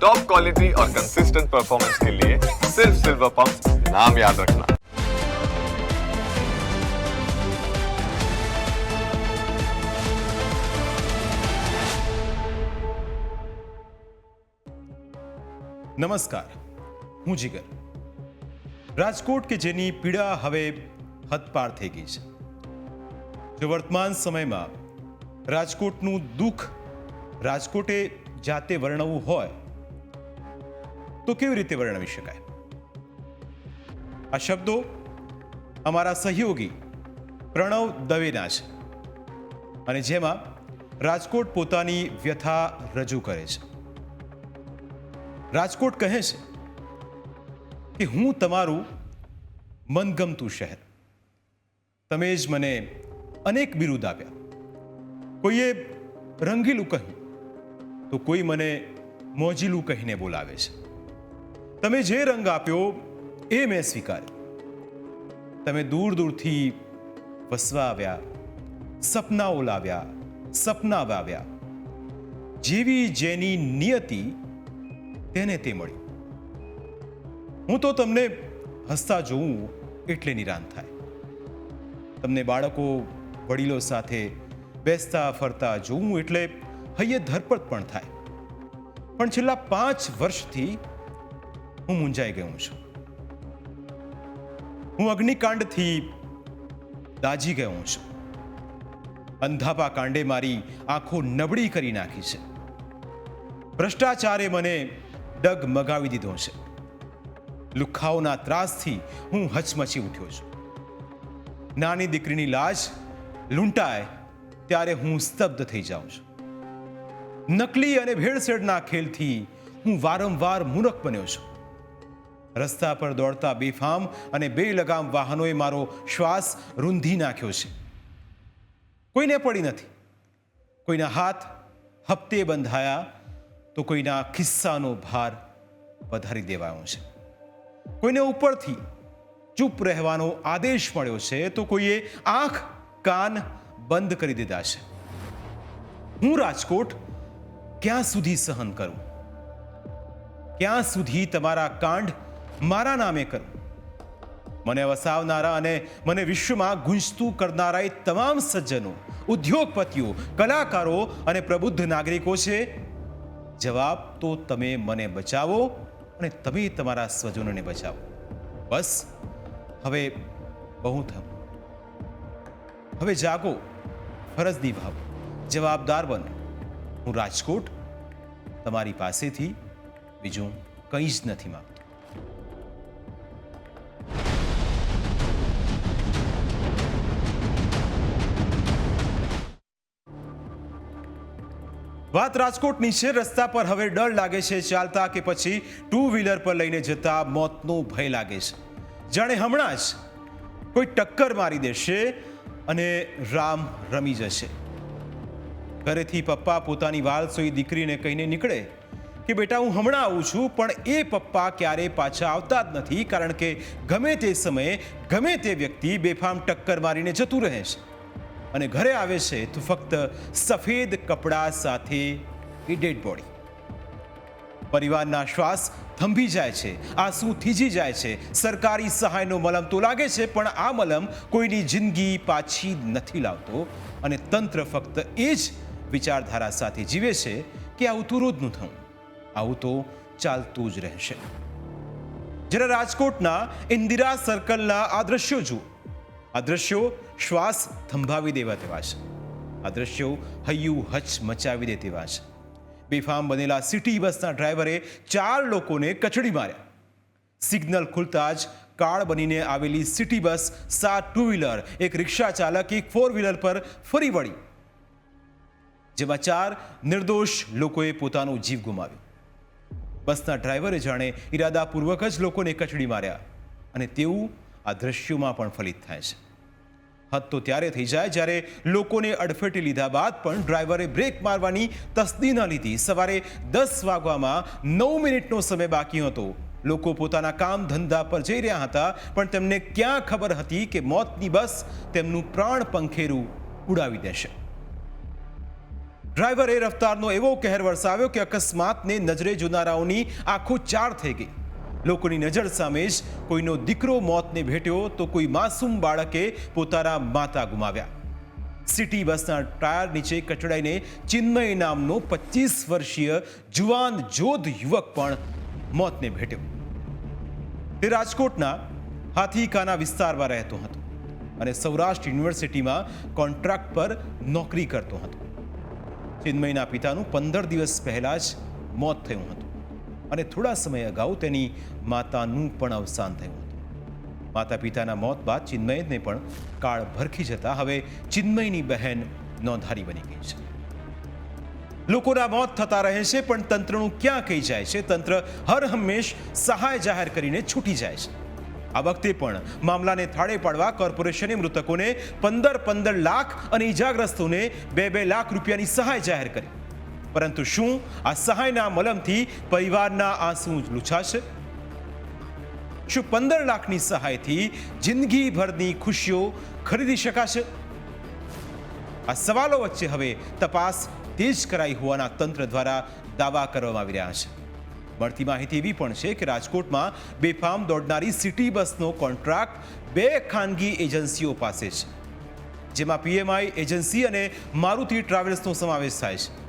Top quality और consistent performance के लिए सिर्फ सिल्वर पंप नाम याद रखना નમસ્કાર હું જીગર રાજકોટ કે જેની પીડા હવે હદપાર થઈ ગઈ છે જો વર્તમાન સમયમાં રાજકોટનું દુઃખ રાજકોટે જાતે વર્ણવવું હોય તો કેવી રીતે વર્ણવી શકાય? આ શબ્દો અમારા સહયોગી પ્રણવ દવેના છે અને જેમાં રાજકોટ પોતાની વ્યથા રજૂ કરે છે. રાજકોટ કહે છે કે હું તમારું મનગમતું શહેર, તમે જ મને અનેક બિરુદ આપ્યા. કોઈએ રંગીલું કહ્યું તો કોઈ મને મોજીલું કહીને બોલાવે છે. તમે જે રંગ આપ્યો, એ મેં સ્વીકાર્યો. તમે દૂર દૂરથી વસવા આવ્યા સપનાઓ લાવ્યા, સપના વાવ્યા. જેવી જેની નિયતિ, તેને તે મળ્યું. હું તો તમને હસતા જોઉં એટલે નિરાંત થાય. તમને બાળકો, વડીલો સાથે બેસતા ફરતા જોઉં એટલે હૈયે ધરપત પણ થાય. પણ છેલ્લા પાંચ વર્ષથી હું મૂંઝાઈ ગયો છું. હું અગ્નિકાંડથી દાજી ગયો છું. અંધાપા કાંડે મારી આંખો નબળી કરી નાખી છે. ભ્રષ્ટાચારે મને ડગ મગાવી દીધો છે. લુખાઓના ત્રાસથી હું હચમચી ઉઠ્યો છું. નાની દીકરીની લાજ લૂંટાય ત્યારે હું સ્તબ્ધ થઈ જાઉં છું. નકલી અને ભેળસેળના ખેલથી હું વારંવાર મૂરખ બન્યો છું. રસ્તા પર દોડતા બેફામ અને બે લગામ વાહનોએ મારો શ્વાસ રૂંધી નાખ્યો છે. કોઈને પડી નથી. કોઈના હાથ હપ્તે બંધાયા તો કોઈના ખિસ્સાનો ભાર વધારી દેવાયો છે. કોઈને ઉપરથી ચૂપ રહેવાનો આદેશ મળ્યો છે તો કોઈએ આંખ કાન બંધ કરી દીધા છે. હું રાજકોટ ક્યાં સુધી સહન કરું? ક્યાં સુધી તમારા કાંડ મારા નામે કરો. મને વસાવનારા અને મને વિશ્વમાં ગુંજતું કરનારા એ તમામ સજ્જનો, ઉદ્યોગપતિઓ, કલાકારો અને પ્રબુદ્ધ નાગરિકો છે. જવાબ તો તમે મને બચાવો અને તમે તમારા સ્વજનોને બચાવો. બસ, હવે બહુ થયું હવે જાગો ફરજ નિભાવો જવાબદાર બનો. હું રાજકોટ, તમારી પાસેથી બીજું કંઈ જ નથી માંગતો. વાત રાજકોટની છે, રસ્તા પર હવે ડર લાગે છે, ચાલતા કે પછી ટુ વ્હીલર પર લઈને જતા મોતનો ભય લાગે છે. જાણે હમણાં જ કોઈ ટક્કર મારી દેશે અને રામ રમી જશે. ઘરેથી પપ્પા પોતાની વાલસોઈ દીકરીને કહીને નીકળે કે, બેટા, હું હમણાં આવું છું, પણ એ પપ્પા ક્યારે પાછા આવતા જ નથી, કારણ કે ગમે તે સમયે ગમે તે વ્યક્તિ બેફામ ટક્કર મારીને જતું રહે છે. અને ઘરે આવે છે તો ફક્ત સફેદ કપડાં સાથે એ ડેડ બોડી. પરિવારના શ્વાસ થંભી જાય છે, આંસુ થીજી જાય છે, સરકારી સહાયનો મલમ તો લાગે છે, પણ આ મલમ કોઈની જિંદગી પાછી નથી લાવતો અને તંત્ર ફક્ત એ જ વિચારધારા સાથે જીવે છે કે આવું તો રોજનું થવું, આવું તો ચાલતું જ રહેશે. જરા રાજકોટના ઇન્દિરા સર્કલના આ દ્રશ્યો જુઓ, આ દ્રશ્યો શ્વાસ થંભાવી દેવા તેવા છે. આ દ્રશ્યો હૈયું હચ મચાવી દે તેવા છે. બેફામ બનેલા સિટી બસના ડ્રાઈવરે ચાર લોકોને કચડી માર્યા. સિગ્નલ ખુલતા જ કાળ બનીને આવેલી સિટી બસ સાત ટુ વ્હીલર એક રિક્ષા ચાલક, એક ફોર વ્હીલર પર ફરી વળી. જેમાં ચાર નિર્દોષ લોકોએ પોતાનો જીવ ગુમાવ્યો. બસના ડ્રાઈવરે જાણે ઈરાદાપૂર્વક જ લોકોને કચડી માર્યા અને તેવું આ દ્રશ્યોમાં પણ ફલિત થાય છે. હદ તો ત્યારે થઈ જાય જ્યારે લોકોને અડફેટે લીધા બાદ પણ ડ્રાઈવરે બ્રેક મારવાની તસ્દી ન લીધી. સવારે દસ વાગવામાં નવ મિનિટનો સમય બાકી હતો. લોકો પોતાના કામ ધંધા પર જઈ રહ્યા હતા, પણ તેમને ક્યાં ખબર હતી કે મોતની બસ તેમનું પ્રાણ પંખેરું ઉડાવી દેશે. ડ્રાઈવરે રફતારનો એવો કહેર વરસાવ્યો કે અકસ્માતને નજરે જોનારાઓની આંખો ચાર થઈ ગઈ. લોકોની નજર સામે જ કોઈનો દીકરો મોતને ભેટ્યો તો કોઈ માસૂમ બાળકે પોતાના માતા ગુમાવ્યા. સિટી બસના ટાયર નીચે કચડાઈને ચિન્મય નામનો પચીસ વર્ષીય જુવાન જોધ યુવક પણ મોતને ભેટ્યો. તે રાજકોટના હાથીકાના વિસ્તારમાં રહેતો હતો અને સૌરાષ્ટ્ર યુનિવર્સિટીમાં કોન્ટ્રાક્ટ પર નોકરી કરતો હતો. ચિન્મયના પિતાનું પંદર દિવસ પહેલા જ મોત થયું હતું. અને થોડા સમય અગાઉ તેની માતાનું પણ અવસાન થયું હતું. માતા પિતાના મોત બાદ ચિન્મયને પણ કાળ ભરખી જતા હવે ચિન્મયની બહેન નોંધારી બની ગઈ છે. લોકોના મોત થતા રહે છે, પણ તંત્રનું ક્યાં કહી જાય છે? તંત્ર હર હંમેશ સહાય જાહેર કરીને છૂટી જાય છે. આ વખતે પણ મામલાને થાળે પાડવા કોર્પોરેશને મૃતકોને પંદર પંદર લાખ અને ઈજાગ્રસ્તોને બે બે લાખ રૂપિયાની સહાય જાહેર કરી. પરંતુ શું આ સહાયના મલમથી પરિવારના આંસુ લૂછાશે? શું પંદર લાખની સહાયથી જિંદગીભરની ખુશીઓ ખરીદી શકાશે? આ સવાલો વચ્ચે હવે તપાસ તેજ કરાઈ હોવાના તંત્ર દ્વારા દાવા કરવામાં આવી રહ્યા છે. મળતી માહિતી એવી પણ છે કે રાજકોટમાં બેફામ દોડનારી સિટી બસનો કોન્ટ્રાક્ટ બે ખાનગી એજન્સીઓ પાસે છે, જેમાં પીએમઆઈ એજન્સી અને મારુતિ ટ્રાવેલ્સનો સમાવેશ થાય છે.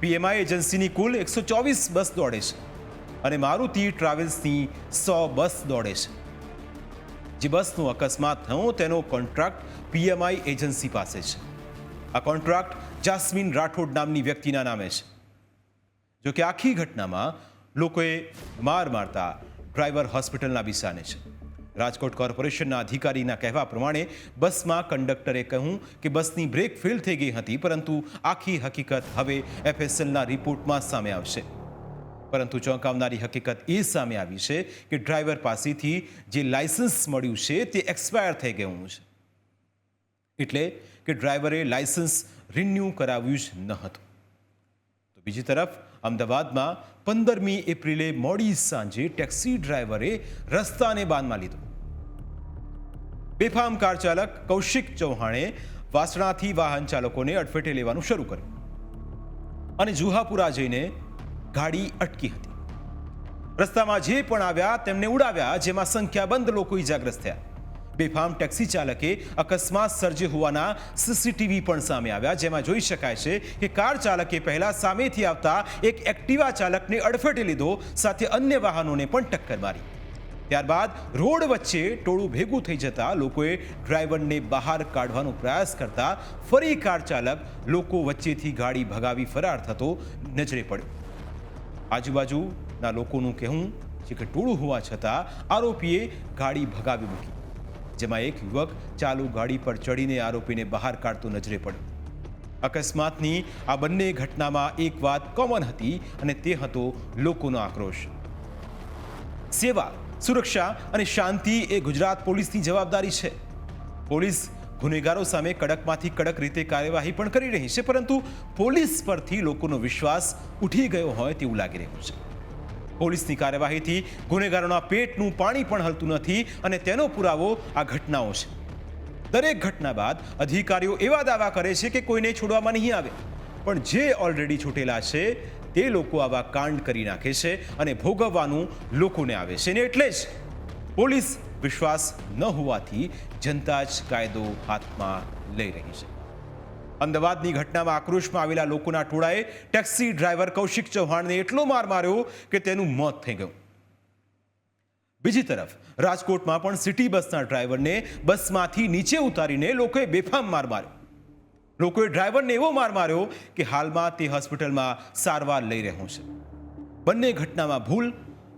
પીએમઆઈ એજન્સીની કુલ એકસો ચોવીસ બસ દોડે છે અને મારુતિ ટ્રાવેલ્સની સો બસ દોડે છે. જે બસનો અકસ્માત થયો તેનો કોન્ટ્રાક્ટ પીએમઆઈ એજન્સી પાસે છે. આ કોન્ટ્રાક્ટ જાસ્મીન રાઠોડ નામની વ્યક્તિના નામે છે. જો કે આખી ઘટનામાં લોકોએ માર મારતા ડ્રાઈવર હોસ્પિટલના બિસાને છે. રાજકોટ કોર્પોરેશનના અધિકારીના કહેવા પ્રમાણે બસમાં કંડક્ટરે કહ્યું કે બસની બ્રેક ફેલ થઈ ગઈ હતી, પરંતુ આખી હકીકત હવે એફએસએલના રિપોર્ટમાં સામે આવશે. પરંતુ ચોંકાવનારી હકીકત એ સામે આવી છે કે ડ્રાઈવર પાસેથી જે લાયસન્સ મળ્યું છે તે એક્સપાયર થઈ ગયું છે. એટલે કે ડ્રાઈવરે લાયસન્સ રિન્યૂ કરાવ્યું જ ન હતું. તો બીજી તરફ અમદાવાદમાં પંદરમી એપ્રિલે મોડી સાંજે ટેક્સી ડ્રાઈવરે રસ્તાને બાનમાં લીધો. બેફામ કાર ચાલક કૌશિક ચૌહાણે વાસણાથી વાહન ચાલકોને અડફેટે લેવાનું શરૂ કર્યું. અને જુહાપુરા જઈને ગાડી અટકી હતી. રસ્તામાં જે પણ આવ્યા તેમને ઉડાવ્યા, જેમાં સંખ્યાબંધ લોકો ઈજાગ્રસ્ત થયા. બેફામ ટેક્સી ચાલકે અકસ્માત સર્જ્યો હોવાના સીસીટીવી પણ સામે આવ્યા, જેમાં જોઈ શકાય છે કે કાર ચાલકે પહેલા સામેથી આવતા એક એક્ટિવા ચાલકને અડફેટે લીધો, સાથે અન્ય વાહનોને પણ ટક્કર મારી. ત્યારબાદ રોડ વચ્ચે ટોળું ભેગું થઈ જતા લોકોએ ડ્રાઈવરને બહાર કાઢવાનો પ્રયાસ કરતા ફરી કાર ચાલક લોકો વચ્ચેથી ગાડી ભગાવી ફરાર થતો નજરે પડ્યો. આજુબાજુના લોકોનું કહેવું છે કે ટોળું હોવા છતાં આરોપીએ ગાડી ભગાવી મૂકી. જેમાં એક યુવક ચાલુ ગાડી પર ચડીને આરોપીને બહાર કાઢતો નજરે પડ્યો. અકસ્માતની આ બંને ઘટનામાં એક વાત કોમન હતી અને તે હતો લોકોનો આક્રોશ. સેવા સુરક્ષા અને શાંતિ એ ગુજરાત પોલીસની જવાબદારી છે. પોલીસ ગુનેગારો સામે કડકમાંથી કડક રીતે કાર્યવાહી પણ કરી રહી છે, પરંતુ પોલીસ પરથી લોકોનો વિશ્વાસ ઉઠી ગયો હોય તેવું લાગી રહ્યું છે. પોલીસની કાર્યવાહીથી ગુનેગારોના પેટનું પાણી પણ હલતું નથી અને તેનો પુરાવો આ ઘટનાઓ છે. દરેક ઘટના બાદ અધિકારીઓ એવા દાવા કરે છે કે કોઈને છોડવામાં નહીં આવે. પણ જે ઓલરેડી છૂટેલા છે તે લોકો આવા કાંડ કરી નાખે છે અને ભોગવવાનું લોકોને આવે છે. ને એટલે જ પોલીસ વિશ્વાસ ન હોવાથી જનતા જ કાયદો હાથમાં લઈ રહી છે. અમદાવાદની ઘટનામાં આક્રોશમાં આવેલા લોકોના ટોળાએ ટેક્સી ડ્રાઈવર કૌશિક ચૌહાણને એટલો માર માર્યો કે તેનું મોત થઈ ગયું. બીજી તરફ, રાજકોટમાં પણ સિટી બસના ડ્રાઈવરને બસમાંથી નીચે ઉતારીને લોકોએ બેફામ માર માર્યો. લોકોએ ડ્રાઈવરને એવો માર માર્યો કે હાલમાં તે હોસ્પિટલમાં સારવાર લઈ રહ્યો છે. બંને ઘટનામાં ભૂલ,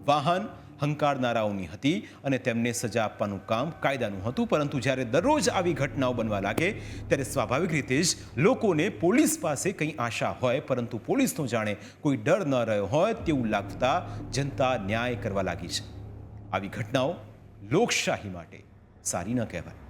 વાહન હંકારનારાઓની હતી અને તેમને સજા આપવાનું કામ કાયદાનું હતું, પરંતુ જ્યારે દરરોજ આવી ઘટનાઓ બનવા લાગે, ત્યારે સ્વાભાવિક રીતે જ લોકોને પોલીસ પાસે કંઈ આશા હોય, પરંતુ પોલીસનો જાણે કોઈ ડર ન રહ્યો હોય તેવું લાગતા જનતા ન્યાય કરવા લાગી છે. આવી ઘટનાઓ લોકશાહી માટે સારી ન કહેવાય.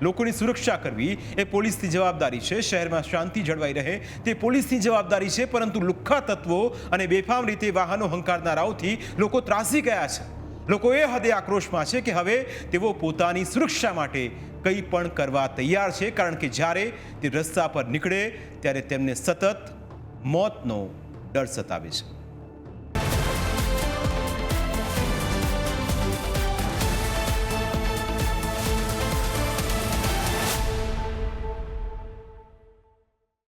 લોકોની સુરક્ષા કરવી એ પોલીસની જવાબદારી છે. શહેરમાં શાંતિ જળવાઈ રહે તે પોલીસની જવાબદારી છે, પરંતુ લુખ્ખા તત્વો અને બેફામ રીતે વાહનો હંકારનારાઓથી લોકો ત્રાસી ગયા છે. લોકો એ હદે આક્રોશમાં છે કે હવે તેઓ પોતાની સુરક્ષા માટે કંઈ પણ કરવા તૈયાર છે, કારણ કે જ્યારે તે રસ્તા પર નીકળે ત્યારે તેમને સતત મોતનો ડર સતાવે છે.